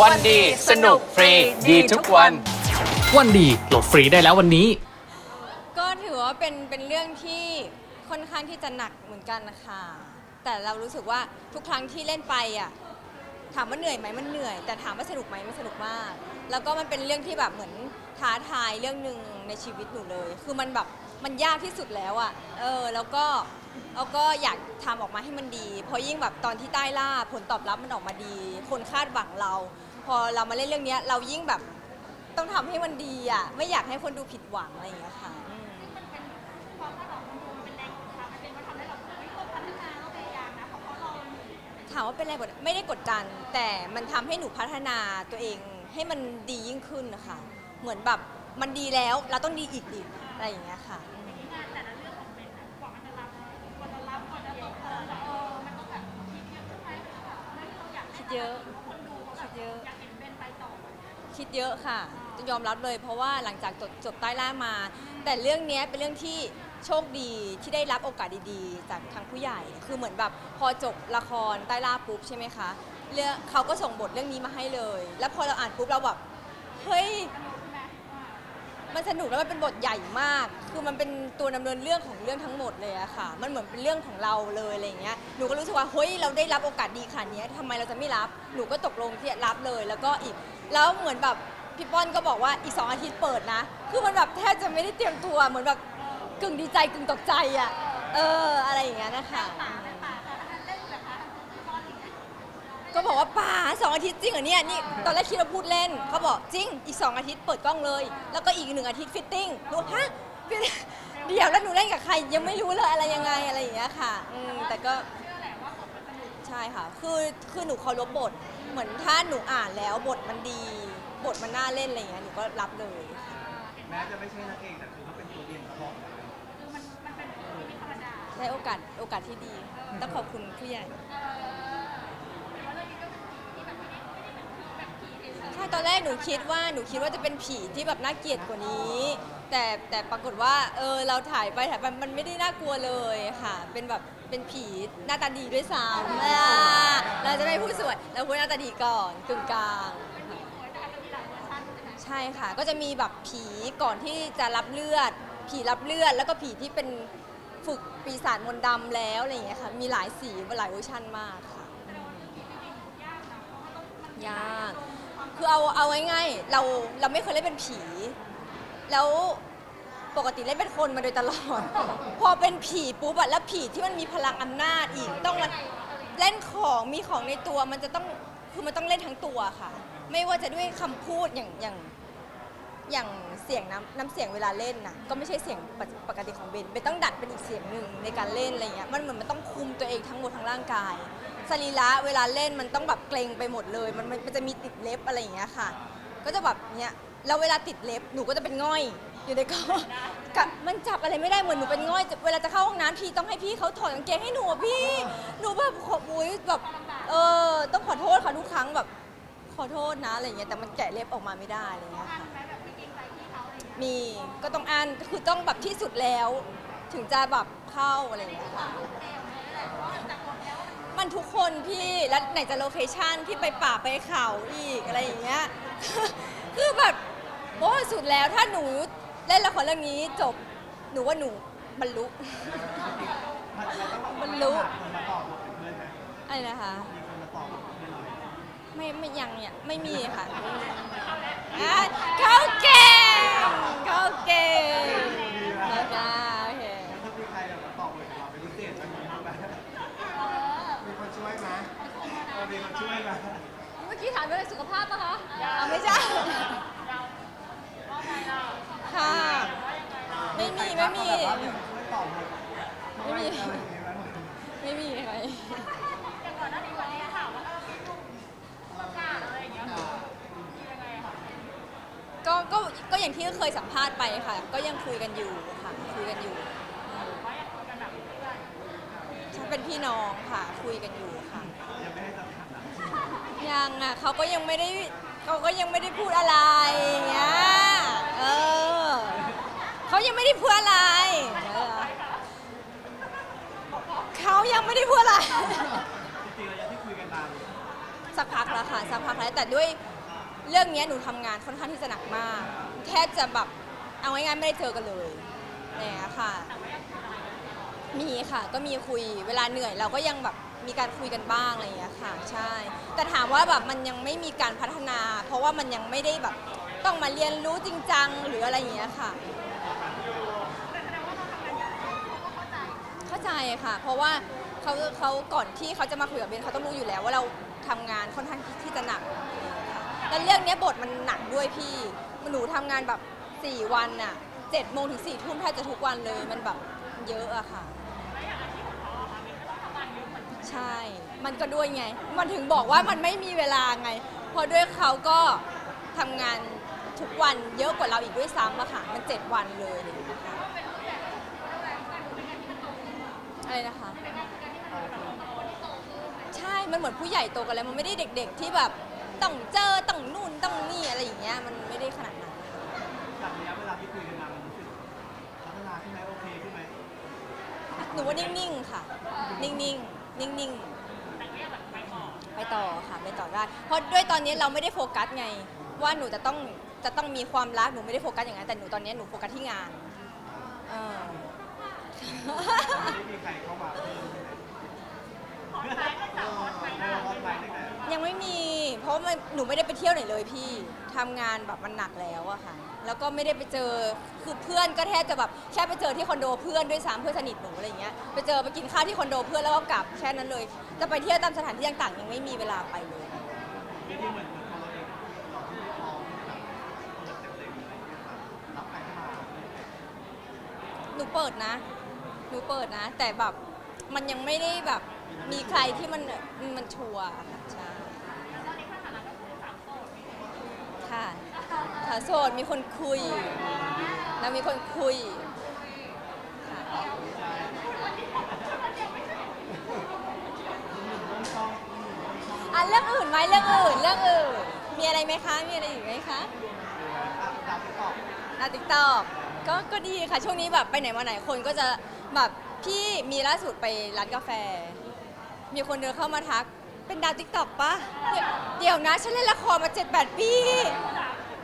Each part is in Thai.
วันดีสนุกฟรีดีทุกวัน วันดีโหลดฟรีได้แล้ววันนี้ ก็ถือว่าเป็นเป็นเรื่องที่ค่อนข้างที่จะหนักเหมือนกันนะคะแต่เรารู้สึกว่าทุกครั้งที่เล่นไปอะถามว่าเหนื่อยไหมมันเหนื่อย แต่ถามว่าสนุกไหมมันสนุกมาก แล้วก็มันเป็นเรื่องที่แบบเหมือนท้าทายเรื่องหนึ่งในชีวิตหนูเลย คือมันแบบมันยากที่สุดแล้วอะเออแล้วก็แล้วก็อยากทำออกมาให้มันดี เพราะยิ่งแบบตอนที่ใต้ล่าผลตอบรับมันออกมาดี คนคาดหวังเรา พอเรามาเล่นเรื่องเนี้ยเรายิ่งแบบต้องทำให้มันดีอะ ไม่อยากให้คนดูผิดหวังอะไรอย่างเงี้ยค่ะอืมถามว่าเป็นแรงกดดันไม่ได้กดดัน แต่มันทำให้หนูพัฒนาตัวเองให้มันดียิ่งขึ้นนะคะเหมือนแบบมันดีแล้วเราต้องดีอีกดิอะไรอย่างเงี้ยค่ะคิดเยอะคิดเยอะคิด เยอะค่ะต้องยอมรับเลยเพราะว่าหลังจากจบจบใต้ล่ามา แต่เรื่องเนี้ยเป็นเรื่องที่โชคดีที่ได้รับโอกาสดีๆ จากทางผู้ใหญ่ คือเหมือนแบบพอจบละครใต้ล่าปุ๊บใช่ไหมคะเรื่องเขาก็ส่งบทเรื่องนี้มาให้เลย แล้วพอเราอ่านปุ๊บเราแบบเฮ้ยมันสนุกแล้วมันเป็นบทใหญ่มาก คือมันเป็นตัวดำเนินเรื่องของเรื่องทั้งหมดเลยอะค่ะ มันเหมือนเป็นเรื่องของเราเลยอะไรอย่างเงี้ย หนูก็รู้สึกว่าเฮ้ยเราได้รับโอกาสดีขนาดนี้ทำไมเราจะไม่รับ หนูก็ตกลงที่จะรับเลย แล้วก็อีก แล้วเหมือนแบบพี่ป้อนก็บอกว่าอีกสองอาทิตย์เปิดนะ คือมันแบบแทบจะไม่ได้เตรียมตัว เหมือนแบบกึ่งดีใจกึ่งตกใจอะเอออะไรอย่างเงี้ยนะคะ ก็บอกว่าป่าสองอาทิตย์จริงเหรอเนี่ยนี่ตอนแรกคิดว่าพูดเล่นเขาบอกจริงอีกสองอาทิตย์เปิดกล้องเลย แล้วก็อีกหนึ่งอาทิตย์ฟิตติ้งหนูฮะ ฟิตเดี๋ยวแล้วหนูเล่นกับใครยังไม่รู้เลยอะไรยังไงอะไรอย่างเงี้ยค่ะอืมแต่ก็ใช่ค่ะ คือคือหนูเคารพบท เหมือนถ้าหนูอ่านแล้วบทมันดี บทมันน่าเล่นอะไรอย่างเงี้ยหนูก็รับเลย แม้จะไม่ใช่นางเอกแต่คือเขาเป็นตัวเด่นของได้โอกาสโอกาสที่ดีต้องขอบคุณผู้ใหญ่ใช่ตอนแรกหนูคิดว่าหนูคิดว่าจะเป็นผีที่แบบน่าเกลียดกว่านี้ แต่แต่ปรากฏว่าเออเราถ่ายไปถ่ายไปมันไม่ได้น่ากลัวเลยค่ะ เป็นแบบเป็นผีหน้าตาดีด้วยซ้ำอ่าเราจะไม่พูดสวยเราพูดหน้าตาดีก่อนกึ่งกลางใช่ค่ะ ก็จะมีแบบผีก่อนที่จะรับเลือด ผีรับเลือด แล้วก็ผีที่เป็นฝึกปีศาจมนต์ดำแล้วอะไรอย่างเงี้ยค่ะมีหลายสีหลายเวอร์ชันมากค่ะยากคือเอาเอาง่ายๆเราเราไม่เคยเล่นเป็นผี แล้วปกติเล่นเป็นคนมาโดยตลอด พอเป็นผีปุ๊บอะแล้วผีที่มันมีพลังอำนาจอีกต้องมาเล่นของมีของในตัวมันจะต้องคือมันต้องเล่นทั้งตัวค่ะ ไม่ว่าจะด้วยคำพูดอย่างอย่างอย่างเสียงน้ำน้ำเสียงเวลาเล่นนะก็ไม่ใช่เสียงปกปกติของเบนเบนต้องดัดเป็นอีกเสียงหนึ่งในการเล่นอะไรเงี้ยมันเหมือนมันต้องคุมตัวเองทั้งหมดทั้งร่างกายสรีระเวลาเล่นมันต้องแบบเกรงไปหมดเลย มันมันมันจะมีติดเล็บอะไรอย่างเงี้ยค่ะ ก็จะแบบเนี้ย แล้วเวลาติดเล็บหนูก็จะเป็นง่อย อยู่ในกองกับมันจับอะไรไม่ได้เหมือนหนูเป็นง่อย เวลาจะเข้าห้องน้ำพี่ต้องให้พี่เขาถอดกางเกงให้หนูอะพี่ หนูแบบขอบุ้ยแบบเออต้องขอโทษค่ะทุกครั้งแบบขอโทษนะอะไรเงี้ยแต่มันแกะเล็บออกมาไม่ได้อะไรเงี้ยค่ะมีก็ต้องอ่านคือต้องแบบที่สุดแล้ว ถึงจะแบบเข้าอะไรเงี้ยค่ะมันทุกคนพี่แล้วไหนจะโลเคชั่นที่ไปป่าไปเขาอีกอะไรอย่างเงี้ย คือแบบ โอ้สุดแล้วถ้าหนูเล่นละครเรื่องนี้จบหนูว่าหนูบรรลุ บรรลุคนมาต่อบทเป็นเพื่อนไหมอะไรนะคะมีคนมาต่อบทเป็นเพื่อนเราไหมไม่ไม่ยังเนี่ยไม่มีค่ะอะเขาเก่งเขาเก่งนะคะโอเคแล้วถ้ามีใครแบบมาต่อบทกับเราเป็นพิเศษมันมีบ้างไหมมีคนช่วยไหมเออมีคนช่วยไหมเมื่อกี้ถามเรื่องสุขภาพปะคะอ๋อไม่ใช่ ค่ะ ไม่มีไม่มีแบบว่าเดี๋ยวช่วยต่อบทไม่มีอะไรอย่างเงี้ยไม่มีใครก็ก็ก็อย่างที่เคยสัมภาษณ์ไปค่ะ ก็ยังคุยกันอยู่ค่ะ คุยกันอยู่ฉันเป็นพี่น้องค่ะ คุยกันอยู่ค่ะ ยังอะเขาก็ยังไม่ได้เขาก็ยังไม่ได้พูดอะไรอย่างเงี้ย เขายังไม่ได้พูดอะไร เขายังไม่ได้พูดอะไร จริงๆระยะที่คุยกันนานสักพักแล้วค่ะ สักพักแล้วแต่ด้วยเรื่องเนี้ยหนูทำงานค่อนข้างที่จะหนักมาก แทบจะแบบเอาง่ายๆไม่ได้เจอกันเลยเนี่ยค่ะ มีค่ะ ก็มีคุยเวลาเหนื่อยเราก็ยังแบบมีการคุยกันบ้างอะไรอย่างเงี้ยค่ะ ใช่ แต่ถามว่าแบบมันยังไม่มีการพัฒนา เพราะว่ามันยังไม่ได้แบบต้องมาเรียนรู้จริงจังหรืออะไรอย่างเงี้ยค่ะ ใจค่ะ เพราะว่าเขาเขาก่อนที่เขาจะมาคุยกับเบนเขาต้องรู้อยู่แล้วว่าเราทำงานค่อนข้างที่จะหนักค่ะแล้วเรื่องเนี้ยบทมันหนักด้วยพี่หนูทำงานแบบ 4 วันอะเจ็ดโมงถึงสี่ทุ่มแทบจะทุกวันเลยมันแบบเยอะอะค่ะ ใช่ มันก็ด้วยไง มันถึงบอกว่ามันไม่มีเวลาไง เพราะด้วยเขาก็ทำงานทุกวันเยอะกว่าเราอีกด้วยซ้ำอะค่ะ มันเจ็ดวันเลยนะคะ อะไรนะคะ ใช่ มันเหมือนผู้ใหญ่โตกันแล้ว มันไม่ได้เด็ก ๆ ที่แบบต้องเจอต้องนู่นต้องนี่อะไรอย่างเงี้ย มันไม่ได้ขนาดนั้น จากระยะเวลาที่คุยกันมามันรู้สึกพัฒนาขึ้นไหมโอเคขึ้นไหมหนูว่านิ่งๆ ค่ะ นิ่งๆ นิ่งๆ ไปต่อค่ะ ไปต่อได้ เพราะด้วยตอนนี้เราไม่ได้โฟกัสไง ว่าหนูจะต้องจะต้องมีความรัก หนูไม่ได้โฟกัสอย่างนั้น แต่หนูตอนนี้หนูโฟกัสที่งาน เออ ไม่มีใครเข้ามาเพิ่มใช่ไหมเออไม่ว่าฮอตไลน์ตั้งแต่ยังไม่มี เพราะมันหนูไม่ได้ไปเที่ยวไหนเลยพี่ทำงานแบบมันหนักแล้วอะค่ะ แล้วก็ไม่ได้ไปเจอคือเพื่อนก็แทบจะแบบแค่ไปเจอที่คอนโดเพื่อนด้วยซ้ำเพื่อนสนิทหนูอะไรเงี้ยไปเจอไปกินข้าวที่คอนโดเพื่อนแล้วก็กลับแค่นั้นเลย จะไปเที่ยวตามสถานที่ต่างๆยังไม่มีเวลาไปเลยไม่ได้เหมือนเหมือนตัวเราเองเราที่ไม่พร้อมแบบเปิดเต็มๆอะไรอย่างเงี้ยครับรับใครเข้ามา หนูเปิดนะ หนูเปิดนะ แต่แบบมันยังไม่ได้แบบมีใครที่มันมันชัวร์ค่ะใช่ค่ะค่ะโสดมีคนคุย แล้วมีคนคุยค่ะอะเรื่องอื่นไหมเรื่องอื่นเรื่องอื่นมีอะไรไหมคะ มีอะไรอีกไหมคะดาวติ๊กต็อกดาวติ๊กตอกก็ก็ดีค่ะ ช่วงนี้แบบไปไหนมาไหนคนก็จะ แบบพี่มีล่าสุดไปร้านกาแฟ มีคนเดินเข้ามาทัก เป็นดาวติ๊กตอกปะเดี๋ยวนะฉันเล่นละครมา7-8ปี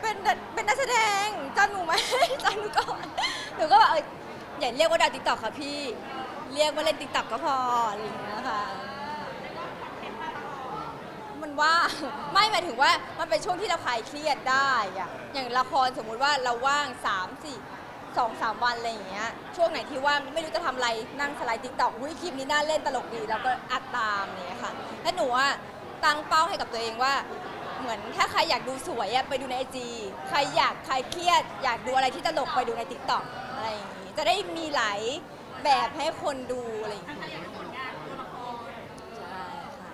เป็นเป็นนักแสดงจำหนูไหมจำหนูก่อนหนูก็แบบเอออย่าเรียกว่าดาวติ๊กตอกค่ะพี่ เรียกว่าเล่นติ๊กตอกก็พออะไรอย่างเงี้ยค่ะมันว่าไม่หมายถึงว่ามันเป็นช่วงที่เราคลายเครียดได้อะอย่างละครสมมุติว่าเราว่างสามสี่ 3 4 2 3วันอะไรอย่างเงี้ยช่วงไหนที่ว่างไม่รู้จะทำอะไรนั่งสไลด์ติ๊กต็อกอุ้ยคลิปนี้น่าเล่นตลกดีแล้วก็อัดตามอย่างเงี้ยค่ะแล้วหนูอะตั้งเป้าให้กับตัวเองว่า เหมือนถ้าใครอยากดูสวยอะไปดูในไอจีใครอยากใครเครียด อยากดูอะไรที่ตลกไปดูในติ๊กต็อกอะไรอย่างงี้จะได้มีหลายแบบให้คนดูอะไรอย่างเงี้ยใช่ค่ะ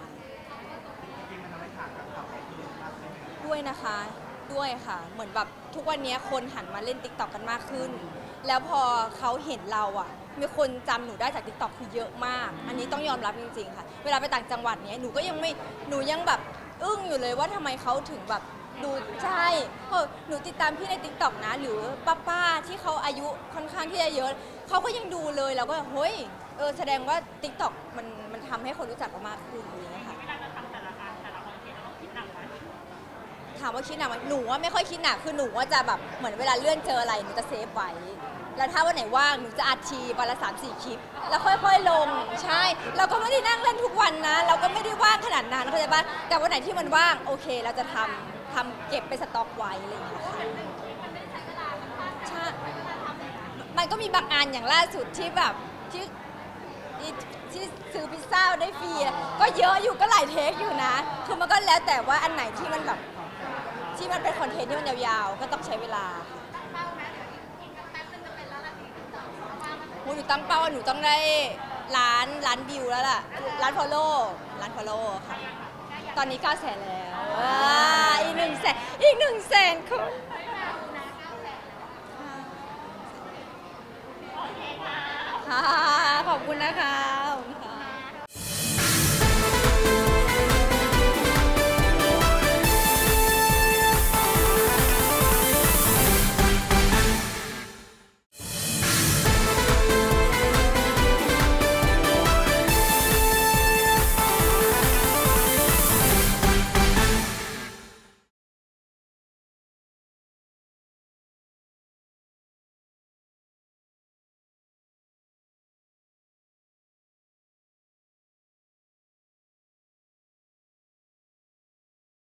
ด้วยนะคะ ด้วยค่ะ เหมือนแบบทุกวันนี้คนหันมาเล่น t ิ k t o k กันมากขึ้น แล้วพอเขาเห็นเราอะ มีคนจำหนูได้จาก t ิ k t o k คือเยอะมาก อันนี้ต้องยอมรับจริงๆค่ะ เวลาไปต่างจังหวัดเนี้ยหนูก็ยังไม่หนูยังแบบอึ้งอยู่เลยว่าทำไมเขาถึงแบบดูใช่เพราะหนูติดตามพี่ใน t ิ k t o k นะ หรือป้าๆที่เขาอายุค่อนข้างที่จะเยอะเขาก็ยังดูเลยแล้วก็เฮ้ยเออแสดงว่า t ิ k t o k มันมันทำให้คนรู้จักเรามากขึ้นอะไรอย่างเงี้ยค่ะ ถามว่าคิดหนักไหมหนูว่าไม่ค่อยคิดหนักคือหนูว่าจะแบบเหมือนเวลาเลื่อนเจออะไรหนูจะเซฟไว้ แล้วถ้าวันไหนว่างหนูจะอัดทีวันละสามสี่คลิป แล้วค่อยๆลงใช่ เราก็ไม่ได้นั่งเล่นทุกวันนะ เราก็ไม่ได้ว่างขนาดนั้นเข้าใจปะแต่วันไหนที่มันว่างโอเค เราจะทำทำเก็บเป็นสต็อกไว้อะไรอย่างเงี้ยค่ะใช่มันก็มีบางอันอย่างล่าสุดที่แบบที่ ที่ที่ซื้อพิซซ่าได้ฟรีอะก็เยอะอยู่ก็หลายเทคอยู่นะ คือมันก็แล้วแต่ว่าอันไหนที่มันแบบ ที่มันเป็นคอนเทนต์ที่มันยาวๆ ก็ต้องใช้เวลาตั้งนะเยู่ตั้งเป้าว่าหนูต้องได้ล้านล้านวิวแล้วล่ะล้านฟอลโล่ล้านฟอลโล่ค่ะ ตอนนี้9ก้าแสนแล้วอีกหนึ่งแสนอีกหนึ่งแสนคนค่ะขอบคุณนะคะ